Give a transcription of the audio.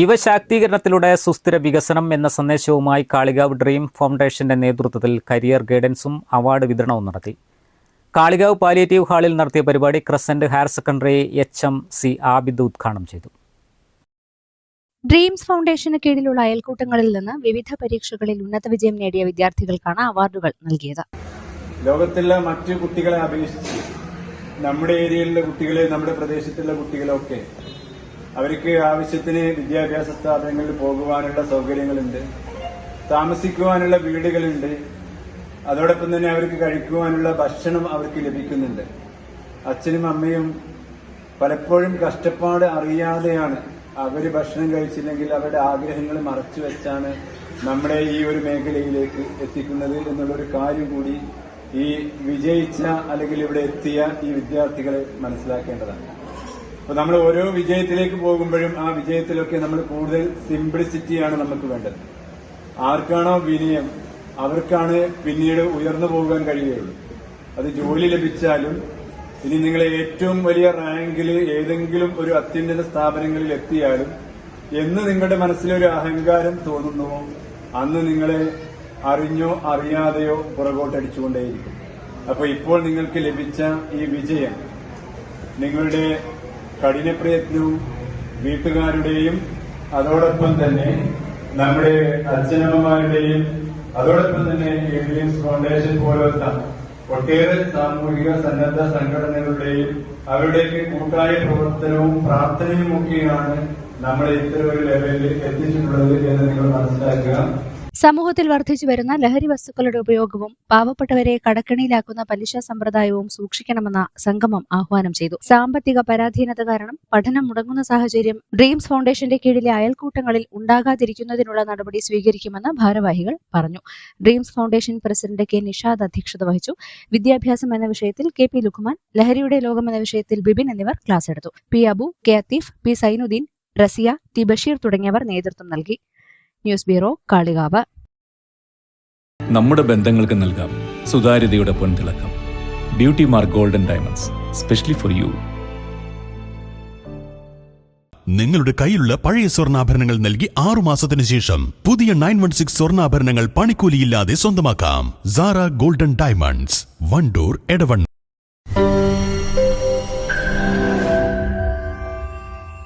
യുവശാക്തീകരണത്തിലൂടെ സുസ്ഥിര വികസനം എന്ന സന്ദേശവുമായി കാളികാവ് ഡ്രീം ഫൗണ്ടേഷന്റെ നേതൃത്വത്തിൽ കരിയർ ഗൈഡൻസും അവാർഡ് വിതരണവും നടത്തി. കാളികാവ് പാലിയേറ്റീവ് ഹാളിൽ നടത്തിയ പരിപാടി crescent higher secondary H M C Abid ഉദ്ഘാടനം ചെയ്തു. ഡ്രീംസ് ഫൗണ്ടേഷന് കീഴിലുള്ള അയൽക്കൂട്ടങ്ങളിൽ നിന്ന് വിവിധ പരീക്ഷകളിൽ ഉന്നത വിജയം നേടിയ വിദ്യാർത്ഥികൾക്കാണ് അവാർഡുകൾ നൽകിയത്. ലോകത്തിലെ മറ്റു കുട്ടികളെ അപേക്ഷിച്ച് നമ്മുടെ ഏരിയയിലുള്ള കുട്ടികളെ നമ്മുടെ പ്രദേശത്തുള്ള കുട്ടികളൊക്കെ അവർക്ക് ആവശ്യത്തിന് വിദ്യാഭ്യാസ സ്ഥാപനങ്ങളിൽ പോകുവാനുള്ള സൗകര്യങ്ങളുണ്ട് താമസിക്കുവാനുള്ള വീടുകളുണ്ട് അതോടൊപ്പം തന്നെ അവർക്ക് കഴിക്കുവാനുള്ള ഭക്ഷണം അവർക്ക് ലഭിക്കുന്നുണ്ട്. അച്ഛനും അമ്മയും പലപ്പോഴും കഷ്ടപ്പാട് അറിയാതെയാണ് അവർ ഭക്ഷണം കഴിച്ചില്ലെങ്കിൽ അവരുടെ ആഗ്രഹങ്ങൾ മറച്ചു വെച്ചാണ് നമ്മുടെ ഈ ഒരു മേഖലയിലേക്ക് എത്തിക്കുന്നത് എന്നുള്ളൊരു കാര്യം കൂടി ഈ വിജയിച്ച അല്ലെങ്കിൽ ഇവിടെ എത്തിയ ഈ വിദ്യാർത്ഥികളെ മനസ്സിലാക്കേണ്ടതാണ്. അപ്പൊ നമ്മൾ ഓരോ വിജയത്തിലേക്ക് പോകുമ്പോഴും ആ വിജയത്തിലൊക്കെ നമ്മൾ കൂടുതൽ സിംപ്ലിസിറ്റിയാണ് നമുക്ക് വേണ്ടത്. ആർക്കാണോ വിനയം അവർക്കാണ് പിന്നീട് ഉയർന്നു പോകാൻ കഴിയുകയുള്ളൂ. അത് ജോലി ലഭിച്ചാലും ഇനി നിങ്ങൾ ഏറ്റവും വലിയ റാങ്കിൽ ഏതെങ്കിലും ഒരു അത്യുന്നത സ്ഥാപനങ്ങളിൽ എത്തിയാലും എന്ന് നിങ്ങളുടെ മനസ്സിലൊരു അഹങ്കാരം തോന്നുന്നുവോ അന്ന് നിങ്ങളെ അറിഞ്ഞോ അറിയാതെയോ പുറകോട്ടടിച്ചുകൊണ്ടേയിരിക്കും. അപ്പോൾ ഇപ്പോൾ നിങ്ങൾക്ക് ലഭിച്ച ഈ വിജയം നിങ്ങളുടെ കഠിനപ്രയത്നവും വീട്ടുകാരുടെയും അതോടൊപ്പം തന്നെ നമ്മുടെ അച്ഛനമ്മമാരുടെയും അതോടൊപ്പം തന്നെ ഏലിയൻസ് ഫൗണ്ടേഷൻ പോലത്തെ ഒട്ടേറെ സാമൂഹിക സന്നദ്ധ സംഘടനകളുടെയും അവരുടെയൊക്കെ കൂട്ടായ പ്രവർത്തനവും പ്രാർത്ഥനയും നമ്മളെ ഇത്തരം ഒരു ലെവലിൽ എത്തിച്ചിട്ടുള്ളത് എന്ന് നിങ്ങൾ മനസ്സിലാക്കുക. സമൂഹത്തിൽ വർദ്ധിച്ചു വരുന്ന ലഹരി വസ്തുക്കളുടെ ഉപയോഗവും പാവപ്പെട്ടവരെ കടക്കണിയിലാക്കുന്ന പലിശ സമ്പ്രദായവും സൂക്ഷിക്കണമെന്ന സംഗമം ആഹ്വാനം ചെയ്തു. സാമ്പത്തിക പരാധീനത കാരണം പഠനം മുടങ്ങുന്ന സാഹചര്യം ഡ്രീംസ് ഫൗണ്ടേഷന്റെ കീഴിലെ അയൽക്കൂട്ടങ്ങളിൽ ഉണ്ടാകാതിരിക്കുന്നതിനുള്ള നടപടി സ്വീകരിക്കുമെന്ന് ഭാരവാഹികൾ പറഞ്ഞു. Dreams foundation president K Nishad അധ്യക്ഷത വഹിച്ചു. വിദ്യാഭ്യാസം എന്ന വിഷയത്തിൽ കെ പി ലുക്കുമാൻ ലഹരിയുടെ ലോകം എന്ന വിഷയത്തിൽ ബിബിൻ എന്നിവർ ക്ലാസ് എടുത്തു. P Abu K Atheef P Sainudheen Rasiya T Basheer തുടങ്ങിയവർ നേതൃത്വം നൽകി. News bureau Kalikavu. നമ്മുടെ ബന്ധങ്ങൾക്ക് നൽകാം സുതാര്യതയുടെ പൊൻതിളക്കം. Beauty mark golden diamonds specially for you. നിങ്ങളുടെ കയ്യിലുള്ള പഴയ സ്വർണാഭരണങ്ങൾ നൽകി ആറു മാസത്തിന് ശേഷം പുതിയ നയൻ വൺ സിക്സ് സ്വർണാഭരണങ്ങൾ പണിക്കൂലിയില്ലാതെ സ്വന്തമാക്കാം. Sara golden diamonds one door Edavanna.